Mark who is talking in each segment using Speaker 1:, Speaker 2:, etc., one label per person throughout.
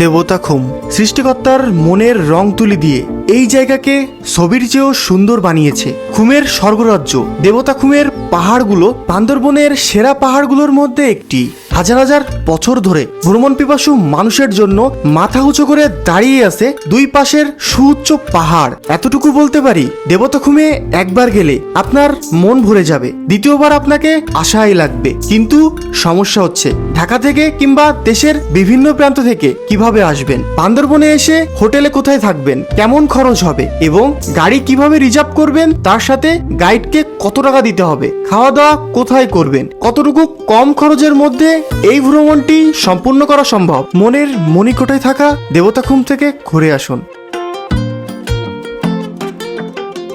Speaker 1: দেবতা খুম। সৃষ্টিকর্তার মনের রং তুলি দিয়ে এই জায়গাকে ছবির চেয়েও সুন্দর বানিয়েছে। খুমের স্বর্গরাজ্য। দেবতা খুমের পাহাড়গুলো বান্দরবনের সেরা পাহাড়গুলোর মধ্যে একটি। হাজার হাজার বছর ধরে ভ্রমণ পিপাসু মানুষের জন্য মাথা উঁচু করে দাঁড়িয়ে আছে দুই পাশের সুউচ্চ পাহাড়। এতটুকু বলতে পারি দেবতা খুমে একবার গেলে আপনার মন ভরে যাবে। দ্বিতীয়বার আপনাকে আশাই লাগবে। কিন্তু সমস্যা হচ্ছে, ঢাকা থেকে কিংবা দেশের বিভিন্ন প্রান্ত থেকে কীভাবে আসবেন? বান্দরবনে এসে হোটেলে কোথায় থাকবেন? কেমন খরচ হবে? এবং গাড়ি কীভাবে রিজার্ভ করবেন? তার সাথে গাইডকে কত টাকা দিতে হবে? খাওয়া দাওয়া কোথায় করবেন? কতটুকু কম খরচের মধ্যে এই ভ্রমণটি সম্পূর্ণ করা সম্ভব। মনের মণিকোটায় থাকা দেবতাখুম থেকে ঘুরে আসুন।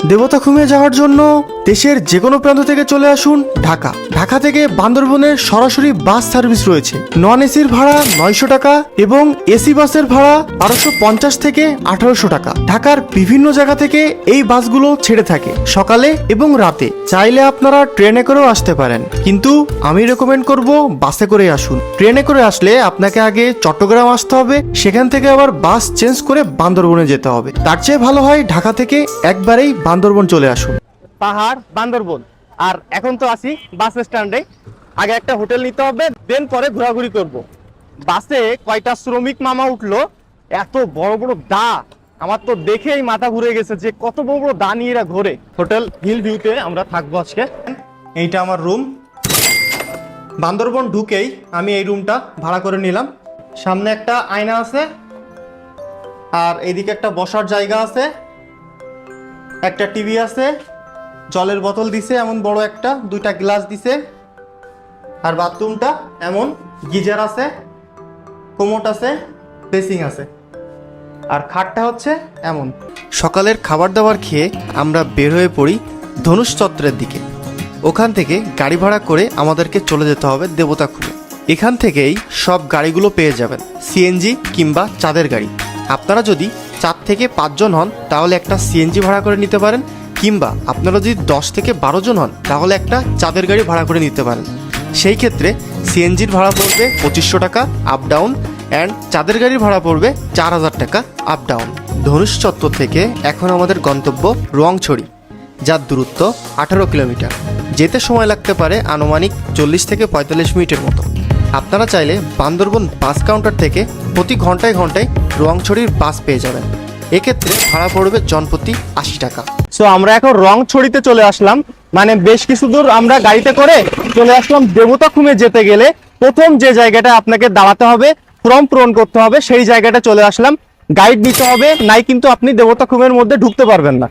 Speaker 1: দেবতাখুমে যাওয়ার জন্য দেশের যে কোনো প্রান্ত থেকে চলে আসুন ঢাকা। ঢাকা থেকে বান্দরবনের সরাসরি বাস সার্ভিস রয়েছে। নন এসির ভাড়া নয়শো টাকা এবং এসি বাসের ভাড়া বারোশো পঞ্চাশ থেকে আঠারোশো টাকা। ঢাকার বিভিন্ন জায়গা থেকে এই বাসগুলো ছেড়ে থাকে, সকালে এবং রাতে। চাইলে আপনারা ট্রেনে করেও আসতে পারেন। কিন্তু আমি রেকমেন্ড করব বাসে করে আসুন। ট্রেনে করে আসলে আপনাকে আগে চট্টগ্রাম আসতে হবে, সেখান থেকে আবার বাস চেঞ্জ করে বান্দরবনে যেতে হবে। তার চেয়ে ভালো হয় ঢাকা থেকে একবারেই বান্দরবন চলে আসুন।
Speaker 2: পাহাড় বান্দরবন। আর এখন তো আছি বাস স্ট্যান্ডে। আগে একটা হোটেল নিতে হবে দেন পরে ঘোরাঘুরি করব। বাসে কয়টা শ্রমিক মামা উঠল এত বড় বড় দা। আমার তো দেখেই মাথা ঘুরে গেছে যে কত বড় বড় দা নিয়ে এরা ঘোরে। হোটেল হিল ভিউতে আমরা থাকব আজকে। এইটা আমার রুম। বান্দরবন ঢুকেই আমি এই রুমটা ভাড়া করে নিলাম। সামনে একটা আয়না আছে আর এইদিকে একটা বসার জায়গা আছে। একটা টিভি আছে, জলের বোতল দিছে, এমন বড় একটা, দুইটা গ্লাস দিছে, আর বাথরুমটা এমন গিজার আছে, কোমোট আছে, বেসিং আছে। আর খাটটা হচ্ছে এমন।
Speaker 1: সকালের খাবার দাবার খেয়ে আমরা বের হয়ে পড়ি ধনুষ চত্বরের দিকে। ওখান থেকে গাড়ি ভাড়া করে আমাদেরকে চলে যেতে হবে দেবতা খুলে এখান থেকেই সব গাড়িগুলো পেয়ে যাবেন, সিএনজি কিংবা চাঁদের গাড়ি। আপনারা যদি চার থেকে পাঁচজন হন, তাহলে একটা সিএনজি ভাড়া করে নিতে পারেন, কিংবা আপনারা যদি দশ থেকে বারো জন হন, তাহলে একটা চাঁদের গাড়ি ভাড়া করে নিতে পারেন। সেই ক্ষেত্রে সিএনজির ভাড়া পড়বে পঁচিশশো টাকা আপ ডাউন অ্যান্ড চাঁদের গাড়ির ভাড়া পড়বে চার হাজার টাকা আপ ডাউন ধনুষ চত্বর থেকে এখন আমাদের গন্তব্য রোয়াংছড়ি, যার দূরত্ব আঠারো কিলোমিটার। যেতে সময় লাগতে পারে আনুমানিক চল্লিশ থেকে পঁয়তাল্লিশ মিনিটের মতো। আপনারা চাইলে বান্দরবন বাস কাউন্টার থেকে প্রতি ঘন্টায় ঘন্টায় রোয়াংছড়ির বাস পেয়ে যাবেন। এক্ষেত্রে ভাড়া পড়বে জনপ্রতি আশি টাকা।
Speaker 2: সো আমরা এখন রং ছড়িতে চলে আসলাম। মানে বেশ কিছু দূর আমরা গাড়িতে করে চলে আসলাম দেবতা খুমে যেতে গেলে। প্রথম যে জায়গাটা আপনাকে দাঁড়াতে হবে ফর্ম পূরণ করতে হবে, সেই জায়গাটা চলে আসলাম। গাইড নিতে হবে নাই কিন্তু আপনি দেবতা খুমের মধ্যে ঢুকতে পারবেন না।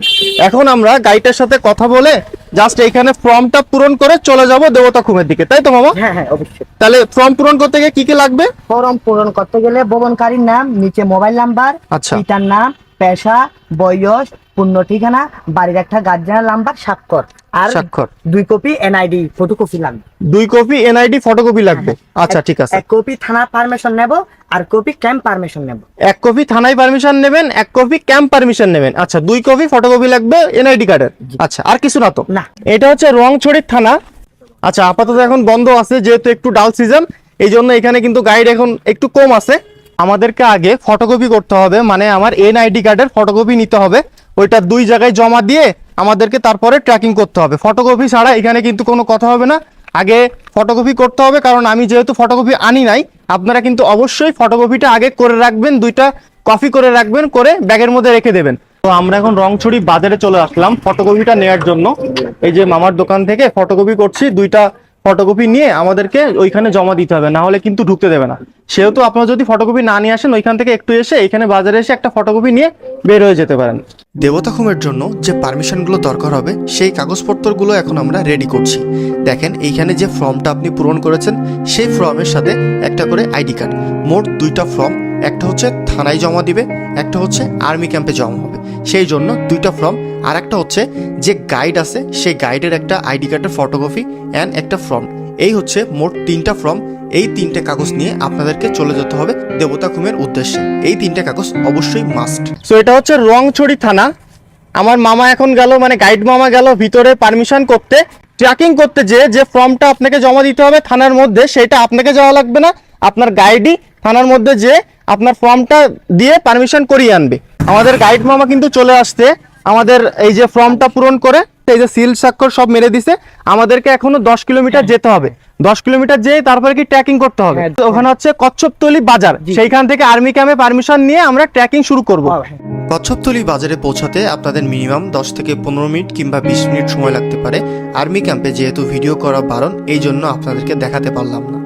Speaker 2: এখন আমরা গাইডের সাথে কথা বলে জাস্ট এইখানে ফর্মটা পূরণ করে চলে যাব দেবতা খুমের দিকে। তাই তো মামা?
Speaker 3: হ্যাঁ হ্যাঁ অবশ্যই।
Speaker 2: তাহলে ফর্ম পূরণ করতে গিয়ে কি কি লাগবে?
Speaker 3: ফর্ম পূরণ করতে গেলে ভবনকারীর নাম নিচে মোবাইল নাম্বার
Speaker 1: আচ্ছা।
Speaker 3: পিতার নাম পেশা বয়স পূর্ণ ঠিকানা বাড়ির একটা গার্জিয়ান নাম্বার স্বাক্ষর। আর
Speaker 1: স্বাক্ষর।
Speaker 3: দুই কপি এনআইডি ফটোকপি লাগবে।
Speaker 2: দুই কপি এনআইডি ফটোকপি লাগবে। আচ্ছা ঠিক আছে।
Speaker 3: এক কপি থানা পারমিশন নেব আর কপি ক্যাম্প পারমিশন নেব।
Speaker 2: এক কপি থানায় পারমিশন নেবেন এক কপি ক্যাম্প পারমিশন নেবেন। আচ্ছা দুই কপি ফটোকপি লাগবে এনআইডি কার্ডের আচ্ছা আর কিছু না তো?
Speaker 3: না।
Speaker 2: এটা হচ্ছে রংছড়ির থানা। আচ্ছা আপাতত এখন বন্ধ আছে যেহেতু একটু ডাল সিজন এই জন্য এখানে কিন্তু গাইড এখন একটু কম আছে। আমাদেরকে আগে ফটোকপি করতে হবে মানে আমার এন আইডি কার্ডের ফটোকপি নিতে হবে। ওইটা দুই জায়গায় জমা দিয়ে আমাদেরকে তারপরে ট্র্যাকিং করতে হবে। ফটোকপি ছাড়া এখানে কিন্তু কোনো কথা হবে না। আগে ফটোকপি করতে হবে, কারণ আমি যেহেতু ফটোকপি আনি নাই, আপনারা কিন্তু অবশ্যই ফটোকপিটা আগে করে রাখবেন, দুইটা কপি করে রাখবেন, করে ব্যাগের মধ্যে রেখে দেবেন। তো আমরা এখন রংছড়ি বাজারে চলে আসলাম ফটোকপিটা নেওয়ার জন্য। এই যে মামার দোকান থেকে ফটোকপি করছি, দুইটা ফটোকপি নিয়ে আমাদেরকে ওইখানে জমা দিতে হবে, না হলে কিন্তু ঢুকতে দেবে না। সেহেতু আপনারা যদি ফটোকপি না নিয়ে আসেন, ওইখান থেকে একটু এসে এখানে বাজারে এসে একটা ফটোকপি নিয়ে বের হয়ে যেতে পারেন।
Speaker 1: দেবতাখুমের জন্য যে পারমিশনগুলো দরকার হবে, সেই কাগজপত্রগুলো এখন আমরা রেডি করছি। দেখেন, এইখানে যে ফর্মটা আপনি পূরণ করেছেন, সেই ফর্মের সাথে একটা করে আইডি কার্ড। মোট দুইটা ফর্ম, একটা হচ্ছে থানায় জমা দিবে, একটা হচ্ছে আর্মি ক্যাম্পে জমা হবে। সেই জন্য দুইটা ফর্ম আর একটা হচ্ছে যে গাইড আছে, সেই গাইডের একটা আইডি কার্ডের ফটোকপি অ্যান্ড একটা ফর্ম এই হচ্ছে মোট তিনটা ফর্ম এই তিনটে কাগজ নিয়ে আপনাদেরকে চলে যেতে হবে দেবতাখুমের উদ্দেশ্যে। এই তিনটে কাগজ অবশ্যই মাস্ট
Speaker 2: সো এটা হচ্ছে রংছড়ি থানা। আমার মামা এখন গেল মানে গাইড মামা গেল ভিতরে পারমিশন করতে। ট্র্যাকিং করতে যে যে ফর্মটা আপনাকে জমা দিতে হবে থানার মধ্যে, সেটা আপনাকে যাওয়া লাগবে না। আপনার গাইডই থানার মধ্যে যে
Speaker 1: আপনার ফর্মটা দিয়ে পারমিশন করিয়ে আনবে। আমাদের গাইড মামা কিন্তু চলে আসছে। আমাদের এই যে ফর্মটা পূরণ করে এই যে সিল স্বাক্ষর সব মেরে দিছে আমাদেরকে এখনও দশ কিলোমিটার যেতে হবে। দশ কিলোমিটার যেয়ে তারপরে কি ট্রেকিং করতে হবে?
Speaker 3: হ্যাঁ।
Speaker 1: ওখানে হচ্ছে কচ্ছপতলি বাজার। সেইখান থেকে আর্মি ক্যাম্পে পারমিশন নিয়ে আমরা ট্রেকিং শুরু করব।
Speaker 4: কচ্ছপতলি বাজারে পৌঁছাতে আপনাদের মিনিমাম দশ থেকে পনেরো মিনিট কিংবা বিশ মিনিট সময় লাগতে পারে। আর্মি ক্যাম্পে যেহেতু ভিডিও করা বারণ এই জন্য আপনাদেরকে দেখাতে পারলাম না।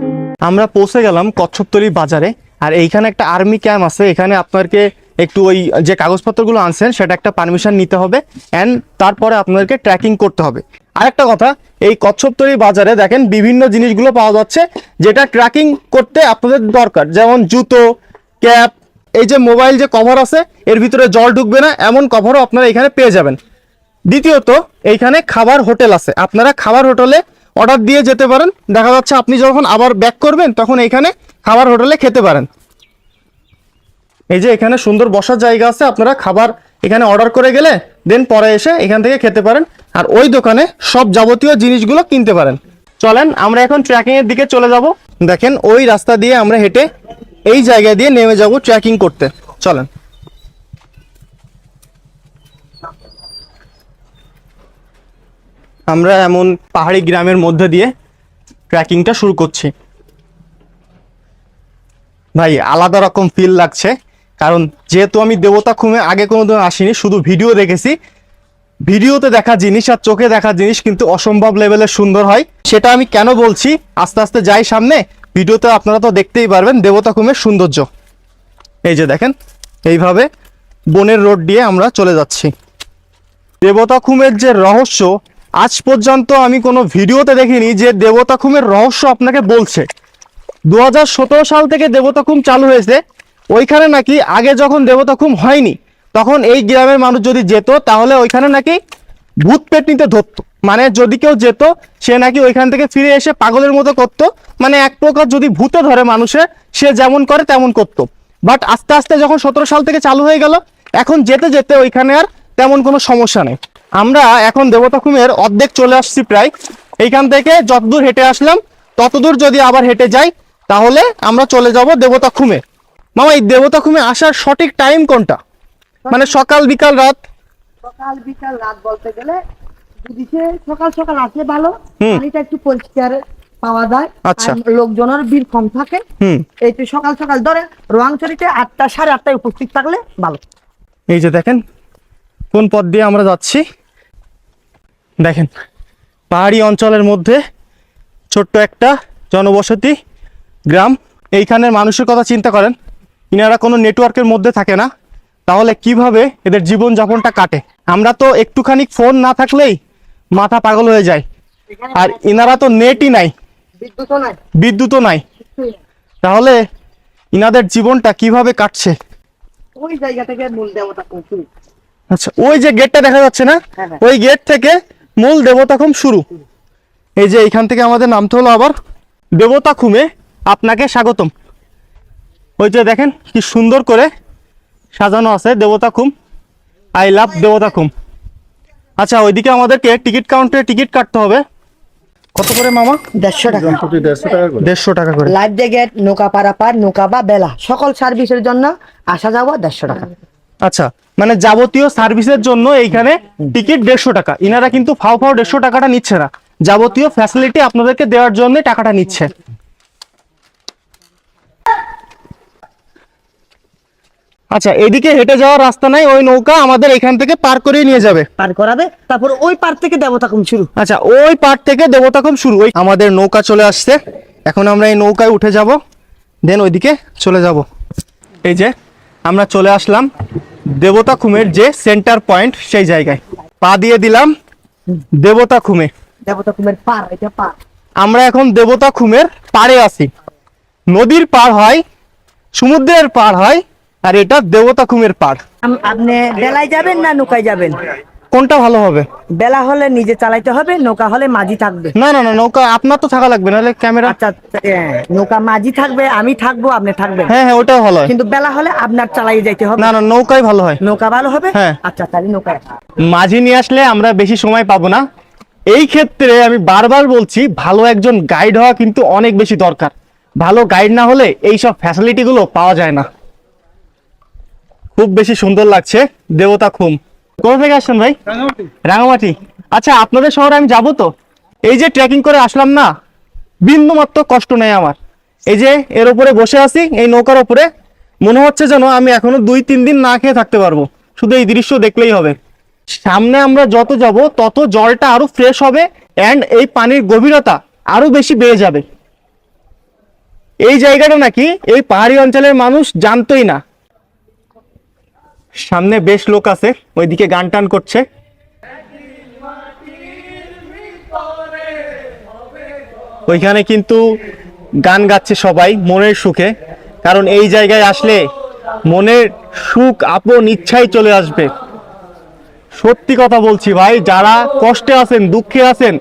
Speaker 1: আমরা পৌঁছে গেলাম কচ্ছপতলি বাজারে আর এইখানে একটা আর্মি ক্যাম্প আছে। এখানে আপনাদেরকে একটু ওই যে কাগজপত্রগুলো আনছেন, সেটা একটা পারমিশন নিতে হবে অ্যান্ড তারপরে আপনাদেরকে ট্র্যাকিং করতে হবে। আরেকটা কথা, এই কচ্ছপতলি বাজারে দেখেন বিভিন্ন জিনিসগুলো পাওয়া যাচ্ছে, যেটা ট্র্যাকিং করতে আপনাদের দরকার। যেমন জুতো ক্যাপ এই যে মোবাইল যে কভার আছে, এর ভিতরে জল ঢুকবে না, এমন কভারও আপনারা এখানে পেয়ে যাবেন। দ্বিতীয়ত, এইখানে খাবার হোটেল আছে। আপনারা খাবার হোটেলে অর্ডার দিয়ে যেতে পারেন। দেখা যাচ্ছে আপনি যখন আবার ব্যাক করবেন, তখন এইখানে খাবার হোটেলে খেতে পারেন। এই যে এখানে সুন্দর বসার জায়গা আছে, আপনারা খাবার এখানে অর্ডার করে গেলে দেন পরে এসে এখান থেকে খেতে পারেন। আর ওই দোকানে সব যাবতীয় জিনিসগুলো কিনতে পারেন। চলেন, আমরা এখন ট্রেকিং এর দিকে চলে যাব। দেখেন, ওই রাস্তা দিয়ে আমরা হেঁটে এই জায়গা দিয়ে নেমে যাব ট্রেকিং করতে। চলেন। আমরা এমন পাহাড়ি গ্রামের মধ্যে দিয়ে ট্রেকিংটা শুরু করছি। ভাই, আলাদা রকম ফিল লাগছে। কারণ যেহেতু আমি দেবতা খুমে আগে কোনোদিন আসিনি, শুধু ভিডিও দেখেছি। ভিডিওতে দেখা জিনিস আর চোখে দেখা জিনিস কিন্তু অসম্ভব লেভেলের সুন্দর হয়। সেটা আমি কেন বলছি? আস্তে আস্তে যাই সামনে। ভিডিওতে আপনারা তো দেখতেই পারবেন দেবতা খুমের সৌন্দর্য। এই যে দেখেন, এইভাবে বনের রোড দিয়ে আমরা চলে যাচ্ছি। দেবতা খুমের যে রহস্য, আজ পর্যন্ত আমি কোনো ভিডিওতে দেখিনি যে দেবতা খুমের রহস্য আপনাকে বলছে। দু হাজার সতেরো সাল থেকে দেবতা খুম চালু হয়েছে। ওইখানে নাকি আগে যখন দেবতাখুম হয়নি, তখন এই গ্রামের মানুষ যদি যেত, তাহলে ওইখানে নাকি ভূত পেট নিতে ধরতো। মানে যদি কেউ যেত, সে নাকি ওইখান থেকে ফিরে এসে পাগলের মতো করতো। মানে এক প্রকার যদি ভূতে ধরে মানুষে, সে যেমন করে তেমন করতো। বাট আস্তে আস্তে যখন সতেরো সাল থেকে চালু হয়ে গেল, এখন যেতে যেতে ওইখানে আর তেমন কোনো সমস্যা নেই। আমরা এখন দেবতাখুমের অর্ধেক চলে আসছি প্রায়। এইখান থেকে যতদূর হেঁটে আসলাম, ততদূর যদি আবার হেঁটে যাই, তাহলে আমরা চলে যাব দেবতা খুমে। মামা এই দেবতা খুমে আসার সঠিক টাইম কোনটা? মানে সকাল বিকাল রাত?
Speaker 3: সকাল বিকাল রাত বলতে গেলে সে সকাল সকাল আসলে ভালো পানিটা একটু পরিষ্কার পাওয়া যায়।
Speaker 1: আচ্ছা।
Speaker 3: লোকজনের ভিড় কম থাকে। এই তো সকাল সকাল ধরে রোয়াংচরিতে আটটা সাড়ে আটটায় উপস্থিত থাকলে ভালো।
Speaker 1: এই যে দেখেন কোন পথ দিয়ে আমরা যাচ্ছি? দেখেন পাহাড়ি অঞ্চলের মধ্যে ছোট্ট একটা জনবসতি গ্রাম। এইখানের মানুষের কথা চিন্তা করেন। ইনারা কোনো নেটওয়ার্কের মধ্যে থাকে না। তাহলে কীভাবে এদের জীবনযাপনটা কাটে? আমরা তো একটুখানি ফোন না থাকলেই মাথা পাগল হয়ে যায়। আর ইনারা তো নেটই নাই।
Speaker 3: বিদ্যুৎও নাই।
Speaker 1: তাহলে ইনাদের জীবনটা কীভাবে কাটছে?
Speaker 3: ওই জায়গা থেকে মূল দেবতা
Speaker 1: আচ্ছা ওই যে গেটটা দেখা যাচ্ছে না?
Speaker 3: হ্যাঁ, হ্যাঁ।
Speaker 1: ওই গেট থেকে মূল দেবতাখুম শুরু। এই যে এইখান থেকে আমাদের নামতে হলো আবার দেবতাখুমে। আপনাকে স্বাগতম। ওই যে দেখেন কি সুন্দর করে সাজানো আছে দেবতাখুম আই লাভ দেবতাখুম আচ্ছা ওইদিকে আমাদেরকে টিকিট কাউন্টারে টিকিট কাটতে হবে। কত করে মামা?
Speaker 3: দেড়শো টাকা।
Speaker 1: দেড়শো টাকা করে।
Speaker 3: লাইফ জ্যাকেট নৌকা পারাপার নৌকা বা বেলা। সকল সার্ভিসের জন্য আসা যাওয়া দেড়শো টাকা।
Speaker 1: আচ্ছা মানে যাবতীয় সার্ভিসের জন্য এইখানে টিকিট দেড়শো টাকা। ইনারা কিন্তু ফাও ফাও দেড়শো টাকাটা নিচ্ছে না। যাবতীয় ফ্যাসিলিটি আপনাদেরকে দেওয়ার জন্য টাকাটা নিচ্ছে। আচ্ছা এদিকে হেঁটে যাওয়ার রাস্তা নাই ওই নৌকা আমাদের এখান থেকে পার করিয়ে নিয়ে যাবে।
Speaker 3: পার করাবে তারপর ওই পার থেকে দেবতা কম শুরু।
Speaker 1: আচ্ছা ওই পার থেকে দেবতাখুম শুরু। ওই আমাদের নৌকা চলে আসছে। এখন আমরা এই নৌকায় উঠে যাব। দেন ওইদিকে চলে যাব। এই যে আমরা চলে আসলাম দেবতাখুমের যে সেন্টার পয়েন্ট সেই জায়গায়। পা দিয়ে দিলাম দেবতাখুমে
Speaker 3: দেবতা কুমের পার এটা পার।
Speaker 1: আমরা এখন দেবতাখুমের পাড়ে আছি। নদীর পার হয় সমুদ্রের পার হয় আর এটা দেবতাখুমের পাড়।
Speaker 3: আম- আপনি বেলায় যাবেন না নৌকায় যাবেন?
Speaker 1: কোনটা ভালো হবে?
Speaker 3: বেলা হলে নিজে চালাইতে হবে নৌকা হলে মাঝি থাকবে।
Speaker 1: না না না নৌকা আপনার তো থাকা লাগবে নাহলে ক্যামেরা
Speaker 3: আচ্ছা নৌকা মাঝি থাকবে আমি থাকব আপনি থাকবেন।
Speaker 1: হ্যাঁ হ্যাঁ ওটাও ভালো হয়।
Speaker 3: কিন্তু বেলা হলে আপনার চালাই যাইতে হবে।
Speaker 1: না না নৌকাই ভালো হয়।
Speaker 3: নৌকা ভালো হবে?
Speaker 1: হ্যাঁ।
Speaker 3: আচ্ছা তাহলে নৌকায়
Speaker 1: মাঝি নিয়ে আসলে আমরা বেশি সময় পাবো না। এই ক্ষেত্রে আমি বারবার বলছি ভালো একজন গাইড হওয়া কিন্তু অনেক বেশি দরকার। ভালো গাইড না হলে এই সব ফ্যাসিলিটি গুলো পাওয়া যায় না। খুব বেশি সুন্দর লাগছে। দেবতা খুম। কোথা থেকে আসছেন ভাই? রাঙামাটি। আচ্ছা আপনাদের শহরে আমি যাব তো? এই যে ট্রেকিং করে আসলাম না বিন্দু মাত্র কষ্ট নেই আমার। এই যে এর উপরে বসে আছি এই নৌকার উপরে মনে হচ্ছে যেন আমি এখনও দুই তিন দিন না খেয়ে থাকতে পারব। শুধু এই দৃশ্য দেখলেই হবে। সামনে আমরা যত যাব তত জলটা আরও ফ্রেশ হবে অ্যান্ড এই পানির গভীরতা আরও বেশি বেড়ে যাবে। এই জায়গাটা নাকি এই পাহাড়ি অঞ্চলের মানুষ জানতোই না। সামনে বেশ লোক আছে, ওইদিকে গান টান করছে। ওইখানে কিন্তু গান গাচ্ছে সবাই মনের সুখে, কারণ এই জায়গায় আসলে মনের সুখ আপন ইচ্ছাই চলে আসবে। সত্যি কথা বলছি ভাই, যারা কষ্টে আছেন, দুঃখে আছেন,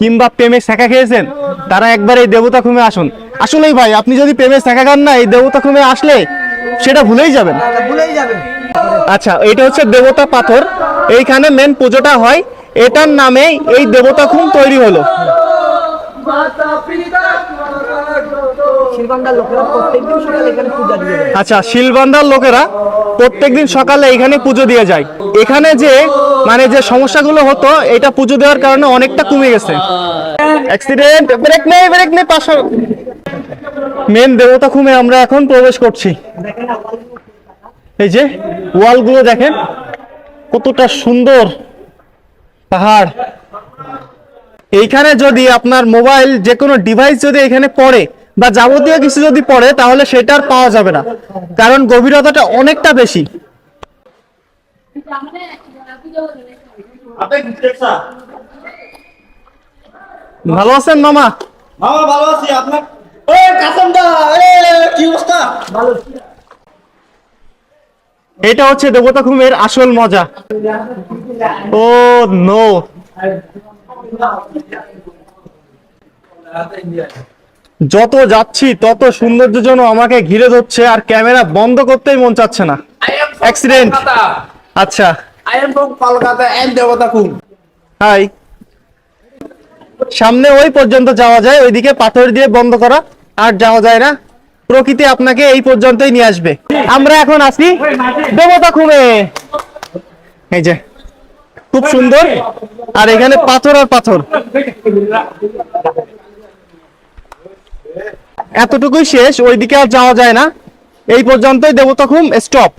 Speaker 1: কিংবা প্রেমে শেখা খেয়েছেন, তারা একবার এই দেবতা খুমে আসুন। আসলেই ভাই, আপনি যদি প্রেমে শেখা খান না, এই দেবতা খুমে আসলে সেটা ভুলেই যাবেন।
Speaker 3: ভুলেই যাবে
Speaker 1: আচ্ছা এটা হচ্ছে দেবতা পাথর। এইখানে মেন পুজোটা হয়। এটার নামে এই দেবতা খুম তৈরি হলো। আচ্ছা শিলবান্ধার লোকেরা প্রত্যেকদিন সকালে এখানে পুজো দিয়ে যায়। এখানে যে মানে যে সমস্যাগুলো হতো এটা পুজো দেওয়ার কারণে অনেকটা কমে গেছে। অ্যাক্সিডেন্ট ব্রেক নেই ব্রেক নেই পাশে মেন দেবতা খুমে আমরা এখন প্রবেশ করছি। এই যে ওয়ালগুলো দেখেন কতটা সুন্দর পাহাড়। এইখানে যদি আপনার মোবাইল যে কোনো ডিভাইস যদি এখানে পড়ে বা যাবতীয় কিছু যদি পড়ে তাহলে সেটা আর পাওয়া যাবে না। কারণ গভীরতাটা অনেকটা বেশি। ভালো আছেন মামা?
Speaker 5: মামা ভালো আছি। আপনার ওই কাসম দা কি অবস্থা?
Speaker 1: এটা হচ্ছে দেবতা খুমের আসল মজা। ও নো যত যাচ্ছি তত সৌন্দর্য যেন আমাকে ঘিরে ধরছে আর ক্যামেরা বন্ধ করতেই মন চাচ্ছে না। অ্যাক্সিডেন্ট আচ্ছা।
Speaker 5: I am from Kolkata and Devatakum.
Speaker 1: হাই সামনে ওই পর্যন্ত যাওয়া যায় ওইদিকে পাথর দিয়ে বন্ধ করা আর যাওয়া যায় না। প্রকৃতি আপনাকে এই পর্যন্তই নিয়ে আসবে। আমরা এখন আছি দেবতা খুমে এই যে, খুব সুন্দর। আর এখানে পাথর আর পাথর। এতটুকুই শেষ, ওইদিকে আর যাওয়া যায় না। এই পর্যন্তই দেবতা খুম স্টপ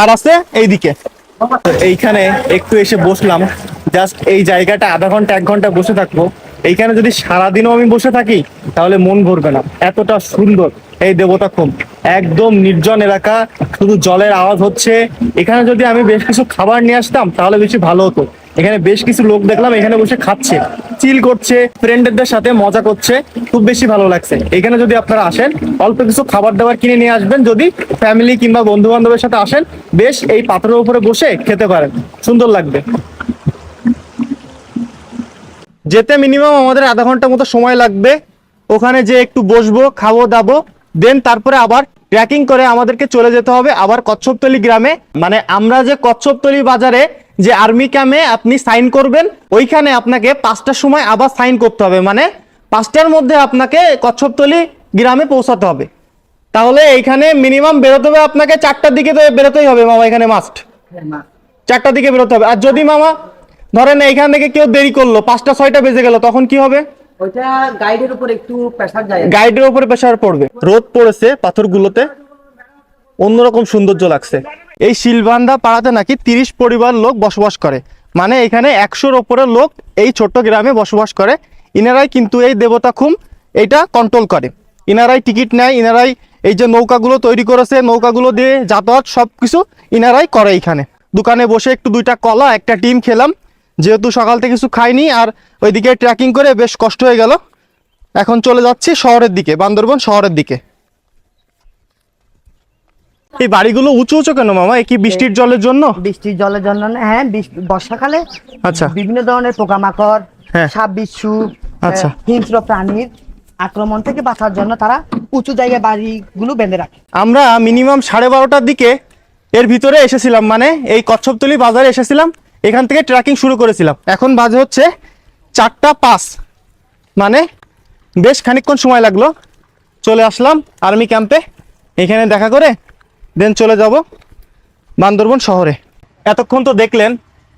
Speaker 1: আর আছে এইদিকে। এইখানে একটু এসে বসলাম। জাস্ট এই জায়গাটা আধা ঘণ্টা, এক ঘণ্টা বসে থাকব। এইখানে যদি সারাদিনও আমি বসে থাকি, তাহলে মন ভরবে না। এতটা সুন্দর। এই দেবতা খুম একদম নির্জন এলাকা, শুধু জলের আওয়াজ হচ্ছে। এখানে যদি আমি বেশ কিছু খাবার নিয়ে আসতাম, তাহলে বেশি ভালো হতো। এখানে বেশ কিছু লোক দেখলাম, এখানে বসে খাচ্ছে। চিল করছে ফ্রেন্ডদের সাথে মজা করছে। খুব বেশি ভালো লাগছে। এখানে যদি আপনারা আসেন, অল্প কিছু খাবার দাবার কিনে নিয়ে আসবেন। যদি ফ্যামিলি কিংবা বন্ধু বান্ধবের সাথে আসেন, বেশ এই পাথরের উপরে বসে খেতে পারেন। সুন্দর লাগবে। যেতে মিনিমাম আমাদের আধা ঘণ্টা মতো সময় লাগবে। ওখানে যে একটু বসবো খাব দাবো দেন তারপরে আবার ট্রেকিং করে আমাদেরকে চলে যেতে হবে আবার কচ্ছপতলি গ্রামে। মানে আমরা যে কচ্ছপতলি বাজারে যে আর্মি ক্যাম্পে আপনি সাইন করবেন ওইখানে আপনাকে পাঁচটার সময় আবার সাইন করতে হবে। মানে পাঁচটার মধ্যে আপনাকে কচ্ছপতলি গ্রামে পৌঁছাতে হবে। তাহলে এইখানে মিনিমাম বেরোতে হবে আপনাকে চারটার দিকে তো বেরোতেই হবে মামা এখানে মাস্ট চারটার দিকে বেরোতে হবে। আর যদি মামা ধরেন এইখান থেকে কেউ দেরি করল পাঁচটা ছয়টা বেজে গেল তখন কি হবে?
Speaker 3: ওইটা গাইডের উপর একটু প্রেসার যায়
Speaker 1: গাইডের উপরে প্রেশার পড়বে। রোদ পড়েছে পাথরগুলোতে অন্যরকম সৌন্দর্য লাগছে। এই শিলবান্ধা পাড়াতে নাকি তিরিশ পরিবার লোক বসবাস করে। মানে এখানে একশোর ওপরে লোক এই ছোট্ট গ্রামে বসবাস করে। ইনারাই কিন্তু এই দেবতা খুম এইটা কন্ট্রোল করে। ইনারাই টিকিট নেয় ইনারাই এই যে নৌকাগুলো তৈরি করেছে নৌকাগুলো দিয়ে যাতায়াত সব কিছু ইনারাই করে এখানে। দোকানে বসে একটু দুইটা কলা একটা ডিম খেলাম যেহেতু সকাল থেকে কিছু খাইনি আর ওইদিকে ট্রেকিং করে বেশ কষ্ট হয়ে গেল। এখন চলে যাচ্ছি শহরের দিকে বান্দরবন শহরের দিকে। এই বাড়িগুলো উঁচু উঁচু কেন মামা? কি বৃষ্টির জলের জন্য?
Speaker 3: বৃষ্টির জলের জন্য হ্যাঁ বর্ষাকালে
Speaker 1: আচ্ছা।
Speaker 3: বিভিন্ন ধরনের পোকামাকড়
Speaker 1: হ্যাঁ।
Speaker 3: সাপ বিচ্ছু
Speaker 1: আচ্ছা।
Speaker 3: হিংস্র প্রাণীর আক্রমণ থেকে বাঁচার জন্য তারা উঁচু জায়গায় বাড়িগুলো বেঁধে রাখে।
Speaker 1: আমরা মিনিমাম সাড়ে বারোটার দিকে এর ভিতরে এসেছিলাম মানে এই কচ্ছপতলি বাজারে এসেছিলাম। এখান থেকে ট্রেকিং শুরু করেছিলাম। এখন বাজে হচ্ছে চারটা পাঁচ। মানে বেশ খানিকক্ষণ সময় লাগল। চলে আসলাম আর্মি ক্যাম্পে এখানে দেখা করে দেন চলে যাব বান্দরবন শহরে। এতক্ষণ তো দেখলেন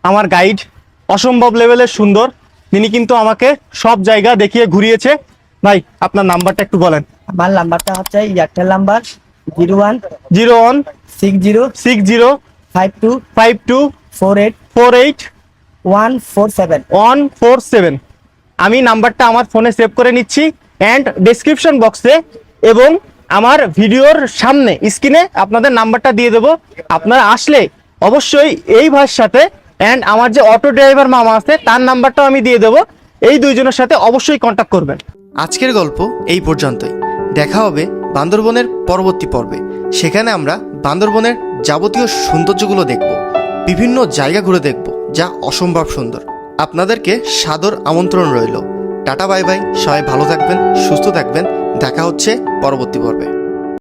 Speaker 1: আমার গাইড অসম্ভব লেভেলের সুন্দর। তিনি কিন্তু আমাকে সব জায়গা দেখিয়ে ঘুরিয়েছে। ভাই আপনার নাম্বারটা একটু বলেন।
Speaker 3: আমার নাম্বারটা হচ্ছে Airtel number zero one
Speaker 1: zero one
Speaker 3: six zero
Speaker 1: six zero
Speaker 3: five two
Speaker 1: five two
Speaker 3: four eight
Speaker 1: four eight
Speaker 3: one four seven
Speaker 1: one four seven আমি নাম্বারটা আমার ফোনে সেভ করে নিচ্ছি অ্যান্ড ডিসক্রিপশন বক্সে এবং আমার ভিডিওর সামনে স্ক্রিনে আপনাদের নাম্বারটা দিয়ে দেবো। আপনারা আসলে অবশ্যই এই ভাইয়ের সাথে অ্যান্ড আমার যে অটো ড্রাইভার মামা আছে তার নাম্বারটাও আমি দিয়ে দেবো। এই দুইজনের সাথে অবশ্যই কন্ট্যাক্ট করবেন।
Speaker 4: আজকের গল্প এই পর্যন্তই। দেখা হবে বান্দরবনের পরবর্তী পর্বে। সেখানে আমরা বান্দরবনের যাবতীয় সৌন্দর্যগুলো দেখব। বিভিন্ন জায়গা ঘুরে দেখব যা অসম্ভব সুন্দর। আপনাদেরকে সাদর আমন্ত্রণ রইল। Tata, bye bye. সবাই ভালো থাকবেন, সুস্থ থাকবেন। দেখা হচ্ছে পরবর্তী পর্বে।